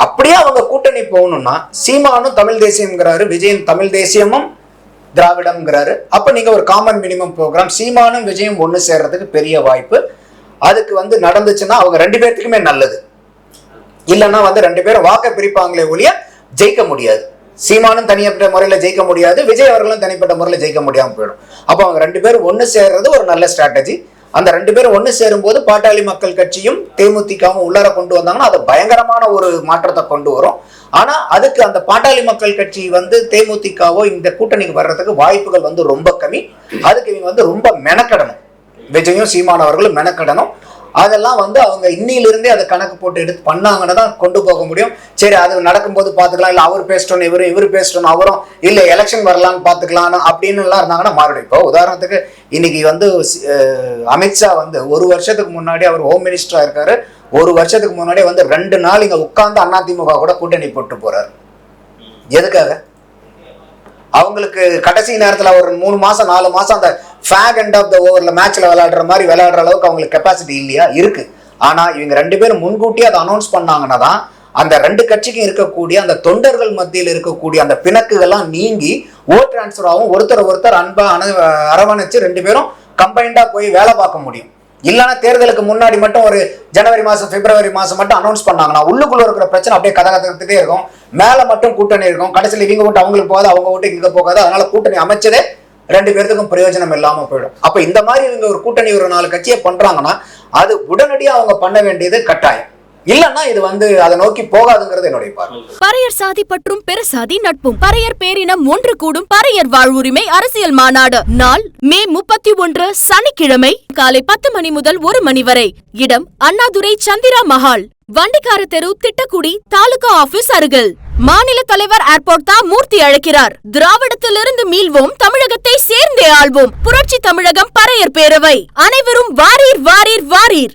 Speaker 2: அப்படியே அவங்க கூட்டணி போகணும்னா சீமானும் தமிழ் தேசியம்ங்கிறாரு விஜயும் தமிழ் தேசியமும் திராவிடம்ங்கிறாரு. அப்போ நீங்கள் ஒரு காமன் மினிமம் ப்ரோக்ராம் சீமானும் விஜயும் ஒன்று சேர்றதுக்கு பெரிய வாய்ப்பு. அதுக்கு வந்து நடந்துச்சுன்னா அவங்க ரெண்டு பேர்த்துக்குமே நல்லது. இல்லைன்னா வந்து ரெண்டு பேரும் வாக்க பிரிப்பாங்களே ஒழிய ஜெயிக்க முடியாது. சீமானும் தனிப்பட்ட முறையில் ஜெயிக்க முடியாது விஜய் அவர்களும் தனிப்பட்ட முறையில் ஜெயிக்க முடியாமல் போயிடும். அப்போ அவங்க ரெண்டு பேரும் ஒன்று சேர்றது ஒரு நல்ல ஸ்ட்ராட்டஜி அந்த ரெண்டு பேரும் ஒன்று சேரும்போது பாட்டாளி மக்கள் கட்சியும் தேமுதிகவும் உள்ளார கொண்டு வந்தாங்கன்னா அது பயங்கரமான ஒரு மாற்றத்தை கொண்டு வரும். ஆனா அதுக்கு அந்த பாட்டாளி மக்கள் கட்சி வந்து தேமுதிகவோ இந்த கூட்டணிக்கு வர்றதுக்கு வாய்ப்புகள் வந்து ரொம்ப கம்மி. அதுக்கு இவங்க வந்து ரொம்ப மெனக்கடணும். விஜயும் சீமானவர்களும் மெனக்கடணும். அதெல்லாம் வந்து அவங்க இன்னிலிருந்தே அதை கணக்கு போட்டு எடுத்து பண்ணாங்கன்னா தான் கொண்டு போக முடியும். சரி அது நடக்கும்போது பார்த்துக்கலாம். இல்லை அவர் பேசிட்டோம் இவர் இவர் பேசிட்டோம் அவரும் இல்லை எலெக்ஷன் வரலான்னு பார்த்துக்கலாம் அப்படின்னு எல்லாம் இருந்தாங்கன்னா மாறிடும். இப்போ உதாரணத்துக்கு இன்னைக்கு வந்து அமித்ஷா வந்து ஒரு வருஷத்துக்கு முன்னாடி அவர் ஹோம் மினிஸ்டரா இருக்காரு. ஒரு வருஷத்துக்கு முன்னாடி வந்து ரெண்டு நாள் இங்க உட்காந்து அதிமுக கூட கூட்டணி போட்டு போறாரு. எதுக்காக? அவங்களுக்கு கடைசி நேரத்தில் ஒரு மூணு மாசம் நாலு மாசம் அந்த ஃபேக் அண்ட் ஆஃப் த ஓவரில் மேட்ச்சில் விளையாடுற மாதிரி விளையாடுற அளவுக்கு அவங்களுக்கு கெப்பாசிட்டி இல்லையா? இருக்கு. ஆனால் இவங்க ரெண்டு பேரும் முன்கூட்டியே அதை அனௌன்ஸ் பண்ணாங்கன்னா தான் அந்த ரெண்டு கட்சிக்கும் இருக்கக்கூடிய அந்த தொண்டர்கள் மத்தியில் இருக்கக்கூடிய அந்த பிணக்குகள்லாம் நீங்கி ஓட் டிரான்ஸ்ஃபர் ஆகும் ஒருத்தர் ஒருத்தர் அன்பா அணு அரவணைச்சு ரெண்டு பேரும் கம்பைண்டாக போய் வேலை பார்க்க முடியும். இல்லைன்னா தேர்தலுக்கு முன்னாடி மட்டும் ஒரு ஜனவரி மாதம் பிப்ரவரி மாதம் மட்டும் அனௌன்ஸ் பண்ணாங்கன்னா உள்ளுக்குள்ளே இருக்கிற பிரச்சனை அப்படியே கதை கத்துக்கிட்டே இருக்கும். மேலே மட்டும் கூட்டணி இருக்கும். கடைசியில் இவங்க விட்டு அவங்களுக்கு போகாது அவங்க விட்டு இங்கே போகாது. அதனால கூட்டணி அமைச்சதே ரெண்டு பேர்த்துக்கும் பிரயோஜனம் இல்லாம போயிடும். அப்ப இந்த மாதிரி இவங்க ஒரு கூட்டணி ஒரு நாலு கட்சியை பண்றாங்கன்னா அது உடனடியா அவங்க பண்ண வேண்டியது கட்டாயம். இல்லன்னா இது வந்து அதை நோக்கி போகாதுங்கிறது என்னுடைய பார்வை.
Speaker 1: பறையர் சாதி பற்றும் பெருசாதி நட்பும். பறையர் பேரினம் ஒன்று கூடும். பறையர் வாழ்வுரிமை அரசியல் மாநாடு. நாள் மே முப்பத்தி ஒன்று சனிக்கிழமை காலை பத்து மணி முதல் ஒரு மணி வரை. இடம் அண்ணாதுரை சந்திரா மஹால். வண்டிக்கார தெரு திட்டக்குடி தாலுகா ஆபீஸ் அருகில். மாநில தலைவர் ஏர்போர்ட் தான் மூர்த்தி அழைக்கிறார். திராவிடத்திலிருந்து மீள்வோம் தமிழகத்தை சேர்ந்தே ஆள்வோம். புரட்சி தமிழகம் பறையர் பேரவை. அனைவரும் வாரீர் வாரீர் வாரீர்.